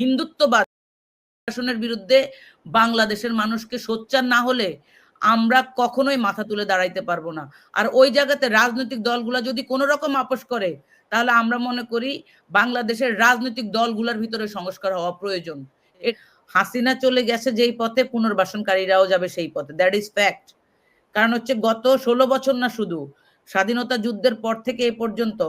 হিন্দুত্ববাদ শাসনের বিরুদ্ধে বাংলাদেশের মানুষকে সোচ্চার না হলে আমরা কখনোই মাথা তুলে দাঁড়াইতে পারব না। আর ওই জায়গাতে রাজনৈতিক দলগুলা যদি কোনো রকম আপোষ করে, তাহলে আমরা মনে করি বাংলাদেশের রাজনৈতিক দলগুলোর ভিতরে সংস্কার হওয়া প্রয়োজন। হাসিনা চলে গেছে যেই পথে, পুনর্বাসনকারীরাও যাবে সেই পথে। দ্যাট ইজ ফ্যাক্ট কারণ হচ্ছে গত ষোলো বছর না শুধু, স্বাধীনতা যুদ্ধের পর থেকে এ পর্যন্ত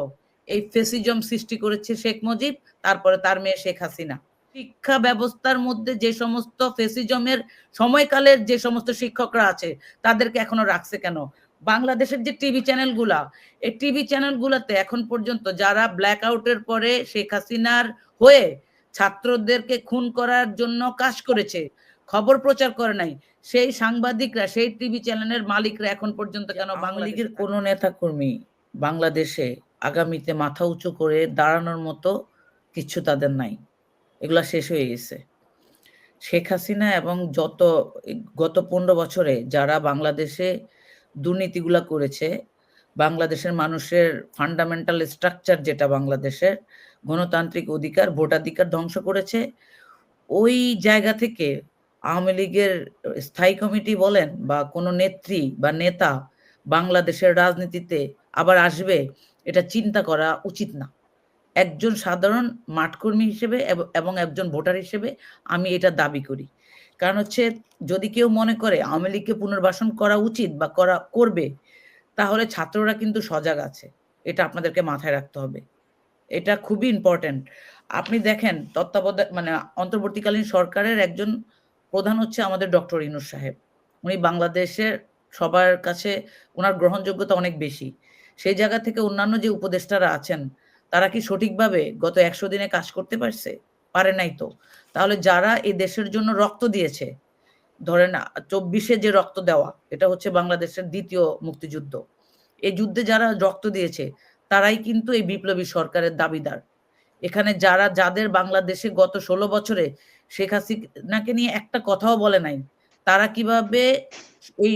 এই ফেসিজম সৃষ্টি করেছে শেখ মুজিব, তারপরে তার মেয়ে শেখ হাসিনা। শিক্ষা ব্যবস্থার মধ্যে যে সমস্ত ফেসিজমের সময়কালের যে সমস্ত শিক্ষকরা আছে তাদেরকে এখনও রাখছে কেন? বাংলাদেশের যে টিভি চ্যানেলগুলা এই টিভি চ্যানেলগুলোতে এখন পর্যন্ত যারা ব্ল্যাক আউটের পরে শেখ হাসিনার হয়ে ছাত্রদেরকে খুন করার জন্য কাজ করেছে খবর প্রচার করে নাই সেই সাংবাদিকরা সেই টিভি চ্যানেলের মালিকরা এখন পর্যন্ত কেন বাংলা লীগের কোনো নেতা কর্মী বাংলাদেশে আগামীতে মাথা উঁচু করে দাঁড়ানোর মতো কিছু তাদের নাই? এগুলা শেষ হয়ে গেছে। শেখ হাসিনা এবং যত গত পনেরো বছরে যারা বাংলাদেশে দুর্নীতিগুলা করেছে, বাংলাদেশের মানুষের ফান্ডামেন্টাল স্ট্রাকচার যেটা বাংলাদেশের গণতান্ত্রিক অধিকার, ভোটাধিকার ধ্বংস করেছে, ওই জায়গা থেকে আওয়ামী লীগের স্থায়ী কমিটি বলেন বা কোনো নেত্রী বা নেতা বাংলাদেশের রাজনীতিতে আবার আসবে, এটা চিন্তা করা উচিত না। একজন সাধারণ মাঠকর্মী হিসেবে এবং একজন ভোটার হিসেবে আমি এটা দাবি করি। কারণ হচ্ছে যদি কেউ মনে করে আওয়ামী লীগকে পুনর্বাসন করা উচিত বা করা, করবে, তাহলে ছাত্ররা কিন্তু সজাগ আছে। এটা আপনাদেরকে মাথায় রাখতে হবে। এটা খুবই ইম্পর্টেন্ট আপনি দেখেন তত্ত্বাবধায়ক মানে অন্তর্বর্তীকালীন সরকারের একজন প্রধান হচ্ছে আমাদের ডক্টর ইনুস সাহেব। উনি বাংলাদেশের সবার কাছে ওনার গ্রহণযোগ্যতা অনেক বেশি। সেই জায়গা থেকে অন্যান্য যে উপদেষ্টারা আছেন তারা কি সঠিকভাবে গত একশো দিনে কাজ করতে পারছে? পারে নাই তো। তাহলে যারা এই দেশের জন্য রক্ত দিয়েছে, ধরেন চব্বিশে যে রক্ত দেওয়া, এটা হচ্ছে বাংলাদেশের দ্বিতীয় মুক্তিযুদ্ধ। এই যুদ্ধে যারা রক্ত দিয়েছে, তারাই কিন্তু এই বিপ্লবী সরকারের দাবিদার। এখানে যারা, যাদের বাংলাদেশে গত ষোলো বছরে শেখ হাসিনাকে নিয়ে একটা কথাও বলে নাই, তারা কীভাবে এই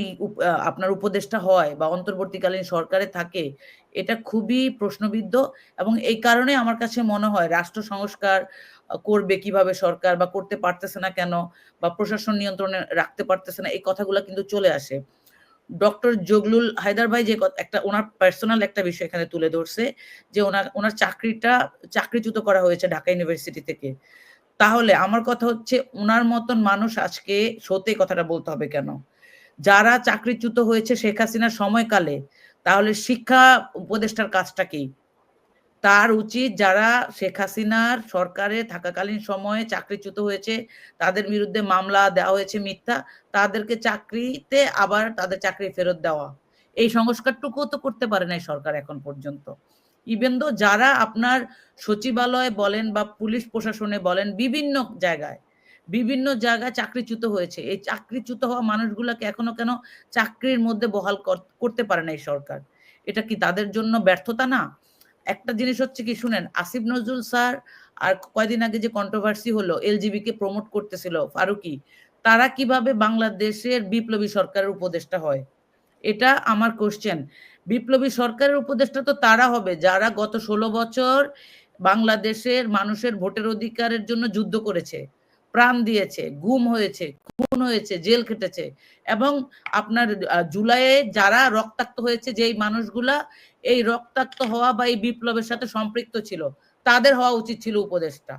আপনার উপদেষ্টা হয় বা অন্তর্বর্তীকালীন সরকারে থাকে, এটা খুবই প্রশ্নবিদ্ধ এবং এই কারণে আমার কাছে মনে হয় রাষ্ট্র সংস্কার করবে কীভাবে সরকার বা করতে পারতেছে না কেন বা প্রশাসন নিয়ন্ত্রণে রাখতে পারতেছে না, এই কথাগুলো কিন্তু চলে আসে। ডক্টর জগলুল হায়দার ভাই যে একটা ওনার পার্সোনাল একটা বিষয় এখানে তুলে ধরছে যে ওনার ওনার চাকরিটা, চাকরিচ্যুত করা হয়েছে ঢাকা ইউনিভার্সিটি থেকে। তাহলে আমার কথা হচ্ছে, ওনার মতন মানুষ আজকে সত্যি কথাটা বলতে হবে কেন? যারা চাকরিচ্যুত হয়েছে শেখ হাসিনার সময়কালে, তাহলে শিক্ষা উপদেষ্টার কাজটা কি? তার উচিত যারা শেখ হাসিনার সরকারে থাকাকালীন সময়ে চাকরিচ্যুত হয়েছে, তাদের বিরুদ্ধে মামলা দেওয়া হয়েছে মিথ্যা, তাদেরকে চাকরিতে আবার তাদের চাকরি ফেরত দেওয়া। এই সংস্কারটুকুও তো করতে পারে নাই সরকার এখন পর্যন্ত। ইভেন দো যারা আপনার সচিবালয় বলেন বা পুলিশ প্রশাসনে বলেন, বিভিন্ন জায়গায় বিভিন্ন জায়গায় চাকরিচ্যুত হয়েছে। এই চাকরিচ্যুত হওয়া মানুষগুলোকে এখনও কেন চাকরির মধ্যে বহাল করতে পারে না এই সরকার? এটা কি তাদের জন্য ব্যর্থতা না? একটা জিনিস হচ্ছে কি, শুনেন, আসিফ নজরুল স্যার আর কয়দিন আগে যে কন্ট্রোভার্সি হলো এলজিবি কে প্রমোট করতেছিল, ফারুকি, তারা কীভাবে বাংলাদেশের বিপ্লবী সরকারের উপদেষ্টা হয়? এটা আমার কোশ্চেন বিপ্লবী সরকারের উপদেষ্টা তো তারা হবে, যারা গত ষোলো বছর বাংলাদেশের মানুষের ভোটের অধিকারের জন্য যুদ্ধ করেছে। প্রাণ দিয়েছে, গুম হয়েছে, খুন হয়েছে, জেল খেটেছে এবং আপনার জুলাইয়ে যারা রক্তাক্ত হয়েছে, যেই মানুষগুলা এই রক্তাক্ত হওয়া বা এই বিপ্লবের সাথে সম্পৃক্ত ছিল, তাদের হওয়া উচিত ছিল উপদেশটা।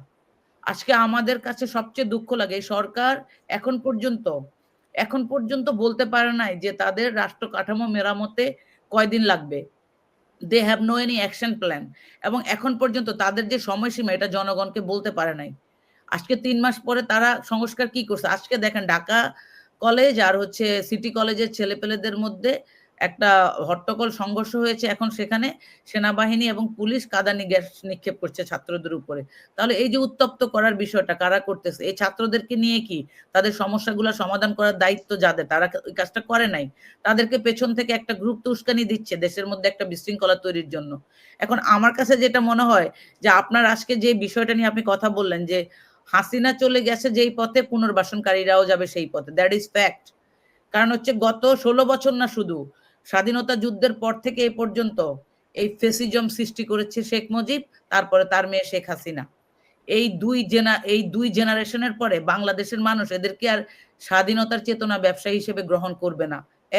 আজকে আমাদের কাছে সবচেয়ে দুঃখ লাগে সরকার এখন পর্যন্ত এখন পর্যন্ত বলতে পারে নাই যে তাদের রাষ্ট্র কাঠামো মেরামতে কয়দিন লাগবে। They have no any action plan এবং এখন পর্যন্ত তাদের যে সময়সীমা, এটা জনগণকে বলতে পারে নাই। আজকে তিন মাস পরে তারা সংস্কার কি করছে? আজকে দেখেন ঢাকা কলেজ আর হচ্ছে সিটি কলেজের ছেলেপেলেদের মধ্যে একটা হট্টকল সংঘর্ষ হয়েছে। এখন সেখানে সেনাবাহিনী এবং পুলিশ কাদানি গ্যাস নিক্ষেপ করছে ছাত্রদের উপরে। তাহলে এই যে উত্তপ্ত করার বিষয়টা কারা করতেছে? এই ছাত্রদেরকে নিয়ে কি তাদের সমস্যাগুলো সমাধান করার দায়িত্ব যাদের? তারা ওই কাজটা করে নাই? তাদেরকে পেছন থেকে একটা গ্রুপ তো উস্কানি দিচ্ছে দেশের মধ্যে একটা বিশৃঙ্খলা তৈরির জন্য। এখন আমার কাছে যেটা মনে হয় যে আপনার আজকে যে বিষয়টা নিয়ে আপনি কথা বললেন যে হাসিনা চলে গেছে যেই পথে, পুনর্বাসনকারীরাও যাবে সেই পথে। দ্যাট ইজ ফ্যাক্ট কারণ হচ্ছে গত ষোলো বছর না শুধু, স্বাধীনতা যুদ্ধের পর থেকে এ পর্যন্ত এই ফেসিজম সৃষ্টি করেছে শেখ মুজিব, তারপরে তার মেয়ে শেখ হাসিনা। এই দুই জেনা, এই দুই জেনারেশনের পরে বাংলাদেশের মানুষ এদেরকে আর স্বাধীনতার চেতনা ব্যবসায়ী হিসেবে গ্রহণ করবে না।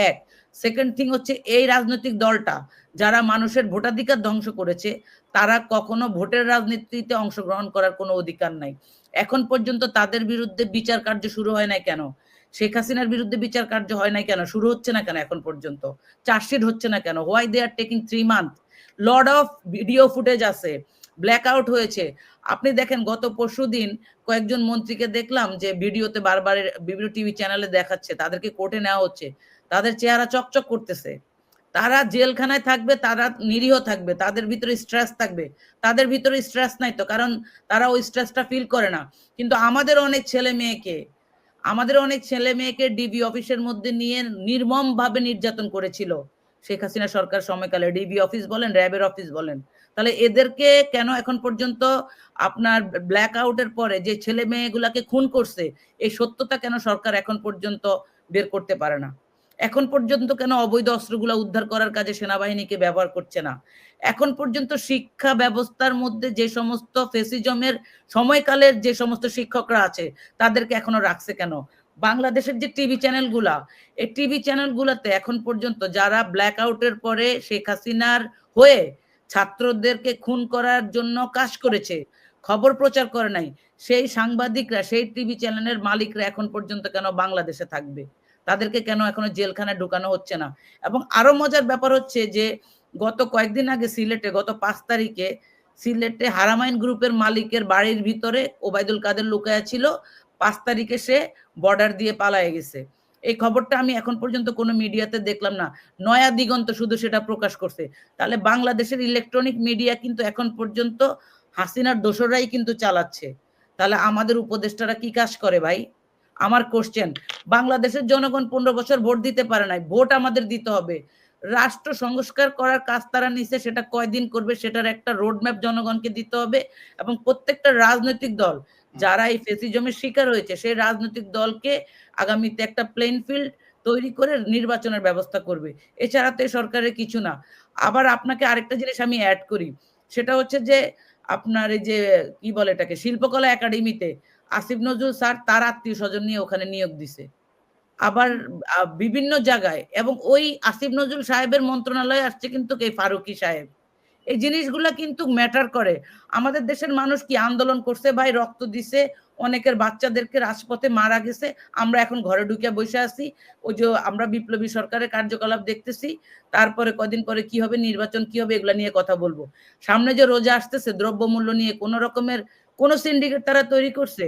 এক সেকেন্ড থিং হচ্ছে এই রাজনৈতিক দলটা যারা মানুষের ভোটাধিকার ধ্বংস করেছে, তারা কখনো ভোটের রাজনীতিতে অংশগ্রহণ করার কোনো অধিকার নাই। এখন পর্যন্ত তাদের বিরুদ্ধে বিচার কার্য শুরু হয় নাই কেন? শেখ হাসিনার বিরুদ্ধে বিচার কার্য হয় নাই কেন? শুরু হচ্ছে না কেন এখন পর্যন্ত? চার্জশিট হচ্ছে না কেন? Why they are taking three month lot of video footage আছে। ব্ল্যাক আউট হয়েছে। আপনি দেখেন, গত পরশু দিন কয়েকজন মন্ত্রীকে দেখলাম যে ভিডিওতে বারবার বিভিন্ন টিভি চ্যানেলে দেখাচ্ছে। তাদেরকে কোর্টে নেওয়া হচ্ছে। তাদের চেহারা চকচক করতেছে। তারা জেলখানায় থাকবে, তারা নিরীহ থাকবে, তাদের ভিতরে স্ট্রেস থাকবে। তাদের ভিতরে স্ট্রেস নাই তো, কারণ তারা ওই স্ট্রেসটা ফিল করে না। কিন্তু আমাদের অনেক ছেলে মেয়েকে, আমাদের অনেক ছেলে মেয়েকে ডিবি অফিসের মধ্যে নিয়ে নির্মম ভাবে নির্যাতন করেছিল। শেখ হাসিনা সরকার সময়কালে ডিবি অফিস বলেন, র্যাবের অফিস বলেন। তাহলে এদেরকে কেন এখন পর্যন্ত আপনার ব্ল্যাক আউটের পরে যে ছেলে মেয়েগুলাকে খুন করছে, এই সত্যতা কেন সরকার এখন পর্যন্ত বের করতে পারে না? এখন পর্যন্ত কেন অবৈধ অস্ত্রগুলো উদ্ধার করার কাজে সেনাবাহিনীকে ব্যবহার করছে না? এখন পর্যন্ত শিক্ষা ব্যবস্থার মধ্যে যে সমস্ত ফেসিজমের সময়কালের যে সমস্ত শিক্ষকরা আছে, তাদেরকে এখনও রাখছে কেন? বাংলাদেশের যে টিভি চ্যানেলগুলা, এই টিভি চ্যানেলগুলোতে এখন পর্যন্ত যারা ব্ল্যাক আউটের পরে শেখ হাসিনার হয়ে ছাত্রদেরকে খুন করার জন্য কাজ করেছে, খবর প্রচার করে নাই, সেই সাংবাদিকরা, সেই টিভি চ্যানেলের মালিকরা এখন পর্যন্ত কেন বাংলাদেশে থাকবে? তাদেরকে কেন এখনও জেলখানায় ঢুকানো হচ্ছে না? এবং আরও মজার ব্যাপার হচ্ছে যে, গত কয়েকদিন আগে সিলেটে, গত পাঁচ তারিখে সিলেটে হারামাইন গ্রুপের মালিকের বাড়ির ভিতরে ওবায়দুল কাদের লুকায়া ছিল। পাঁচ তারিখে সে বর্ডার দিয়ে পালায়ে গেছে। এই খবরটা আমি এখন পর্যন্ত কোনো মিডিয়াতে দেখলাম না। নয়া দিগন্ত শুধু সেটা প্রকাশ করছে। তাহলে বাংলাদেশের ইলেকট্রনিক মিডিয়া কিন্তু এখন পর্যন্ত হাসিনার দোসরাই কিন্তু চালাচ্ছে। তাহলে আমাদের উপদেষ্টারা কি কাজ করে ভাই? আমার কোশ্চেন বাংলাদেশের জনগণ পনেরো বছর ভোট দিতে পারে নাই, ভোট আমাদের দিতে হবে। রাষ্ট্র সংস্কার করার কাজ তারা নিছে, সেটা কয়দিন করবে, সেটার একটা রোডম্যাপ জনগণকে দিতে হবে এবং প্রত্যেকটা রাজনৈতিক দল, যারা এই ফেসিজমের শিকার হয়েছে, সেই রাজনৈতিক দলকে আগামীতে একটা প্লেন ফিল্ড তৈরি করে নির্বাচনের ব্যবস্থা করবে। এছাড়া তো সরকারের কিছু না। আবার আপনাকে আরেকটা জিনিস আমি অ্যাড করি, সেটা হচ্ছে যে আপনার এই যে, কি বলে এটাকে, শিল্পকলা একাডেমিতে আসিফ নজরুল স্যার তার আত্মীয় স্বজন নিয়ে ওখানে নিয়োগ দিছে। আবার বিভিন্ন জায়গায় এবং ওই আসিফ নজরুল সাহেবের মন্ত্রণালয়ে আসছে কিন্তু এই ফারুকি সাহেব। এই জিনিসগুলা কিন্তু ম্যাটার করে। আমাদের দেশের মানুষ কি আন্দোলন করছে? ভাই, রক্ত দিছে, অনেকের বাচ্চাদেরকে রাজপথে মারা গেছে। আমরা এখন ঘরে ঢুকিয়া বসে আছি। ওই যে আমরা বিপ্লবী সরকারের কার্যকলাপ দেখতেছি। তারপরে কদিন পরে কি হবে? নির্বাচন কি হবে? এগুলা নিয়ে কথা বলব। সামনে যে রোজা আসতেছে, দ্রব্যমূল্য নিয়ে কোনো রকমের কোন সিন্ডিকেট তারা তৈরি করছে।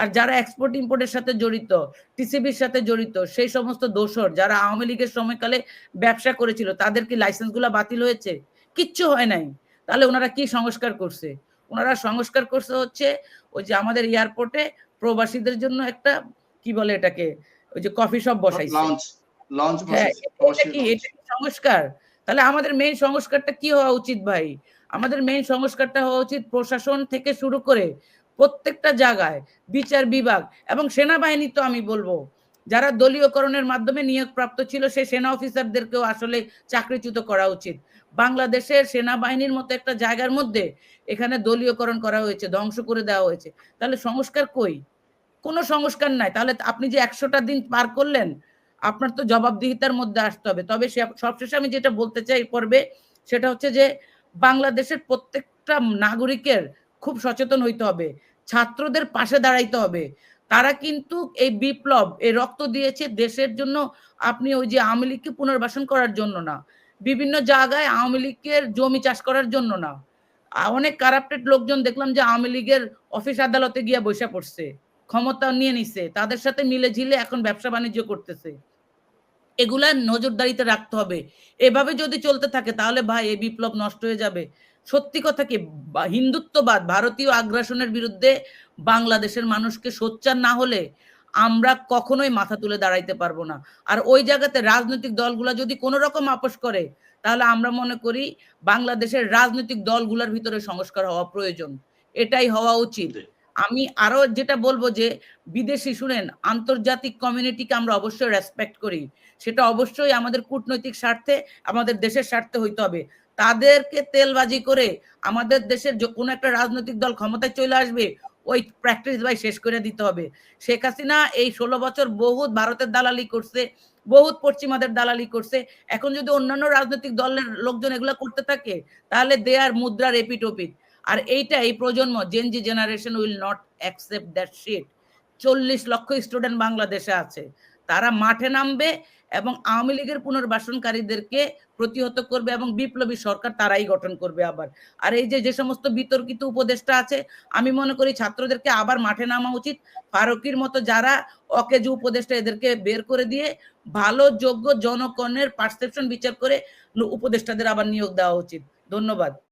আর যারা এক্সপোর্ট ইম্পোর্টের সাথে জড়িত টিসিবির সাথে জড়িত সেই সমস্ত দোষর যারা আওয়ামী লীগের সময়কালে ব্যবসা করেছিল তাদের কি লাইসেন্সগুলা বাতিল হয়েছে? কিচ্ছু হয় নাই। তাহলে ওনারা কি সংস্কার করছে? ওনারা সংস্কার করছে হচ্ছে ওই যে আমাদের এয়ারপোর্টে প্রবাসীদের জন্য একটা কি বলে এটাকে ওই যে কফি শপ বসাইছে। হ্যাঁ সংস্কার? তাহলে আমাদের মেইন সংস্কারটা কি হওয়া উচিত ভাই? আমাদের মেইন সংস্কারটা হওয়া উচিত প্রশাসন থেকে শুরু করে প্রত্যেকটা জায়গায় বিচার বিভাগ এবং সেনাবাহিনী তো আমি বলব। যারা দলীয়করণের মাধ্যমে নিয়োগ প্রাপ্ত ছিল সেই সেনা অফিসারদেরকেও আসলে চাকরিচ্যুত করা উচিত। বাংলাদেশের সেনাবাহিনীর মতো একটা জায়গার মধ্যে এখানে দলীয়করণ করা হয়েছে, ধ্বংস করে দেওয়া হয়েছে। তাহলে সংস্কার কই? কোনো সংস্কার নাই। তাহলে আপনি যে একশোটা দিন পার করলেন, আপনার তো জবাবদিহিতার মধ্যে আসতে হবে। তবে সবশেষে আমি যেটা বলতে চাই পর্বে, সেটা হচ্ছে যে বাংলাদেশের প্রত্যেকটা নাগরিকের খুব সচেতন হইতে হবে, ছাত্রদের পাশে দাঁড়াইতে হবে। তারা কিন্তু এই বিপ্লব, এই রক্ত দিয়েছে দেশের জন্য, আপনি ওই যে আওয়ামী লীগকে পুনর্বাসন করার জন্য না, বিভিন্ন জায়গায় আওয়ামী লীগের জমি চাষ করার জন্য না। অনেক কারাপ্টেড লোকজন দেখলাম যে আওয়ামী লীগের অফিস আদালতে গিয়ে বসে পড়ছে, ক্ষমতা নিয়ে নিছে, তাদের সাথে মিলে ঝিলে এখন ব্যবসা বাণিজ্য করতেছে। এগুলা নজরদারিতে রাখতে হবে। এভাবে যদি চলতে থাকে, তাহলে ভাই এই বিপ্লব নষ্ট হয়ে যাবে। সত্যি কথা কি? হিন্দুত্ববাদ, ভারতীয় আগ্রাসনের বিরুদ্ধে বাংলাদেশের মানুষকে সোচ্চার না হলে আমরা কখনোই মাথা তুলে দাঁড়াইতে পারব না। আর ওই জায়গাতে রাজনৈতিক দলগুলা যদি কোনো রকম আপোষ করে, তাহলে আমরা মনে করি বাংলাদেশের রাজনৈতিক দলগুলোর ভিতরে সংস্কার হওয়া প্রয়োজন। এটাই হওয়া উচিত। আমি আরও যেটা বলব যে বিদেশি শুনেন আন্তর্জাতিক কমিউনিটিকে আমরা অবশ্যই রেসপেক্ট করি সেটা অবশ্যই আমাদের কূটনৈতিক স্বার্থে আমাদের দেশের স্বার্থে হইতে হবে তাদেরকে তেলবাজি করে আমাদের দেশের য কোনো একটা রাজনৈতিক দল ক্ষমতায় চলে আসবে, ওই প্র্যাকটিস ভাই শেষ করে দিতে হবে। শেখ হাসিনা এই ১৬ বছর বহুত ভারতের দালালি করছে, বহুত পশ্চিমাদের দালালি করছে। এখন যদি অন্যান্য রাজনৈতিক দলের লোকজন এগুলো করতে থাকে, তাহলে they are মুদ্রার এপিঠ-ওপিঠ। আর এইটা এই প্রজন্ম Z generation will not accept that shit ৪০ লক্ষ স্টুডেন্ট বাংলাদেশে আছে। তারা মাঠে নামবে এবং আওয়ামী লীগের পুনর্বাসনকারীদেরকে প্রতিহত করবে এবং বিপ্লবী সরকার তারাই গঠন করবে আবার। আর এই যে, যে সমস্ত বিতর্কিত উপদেষ্টা আছে, আমি মনে করি ছাত্রদেরকে আবার মাঠে নামা উচিত। ফারুকীর মতো যারা অকেজো উপদেষ্টা এদেরকে বের করে দিয়ে ভালো যোগ্য জনগণের পারসেপশন বিচার করে উপদেষ্টাদের আবার নিয়োগ দেওয়া উচিত। ধন্যবাদ।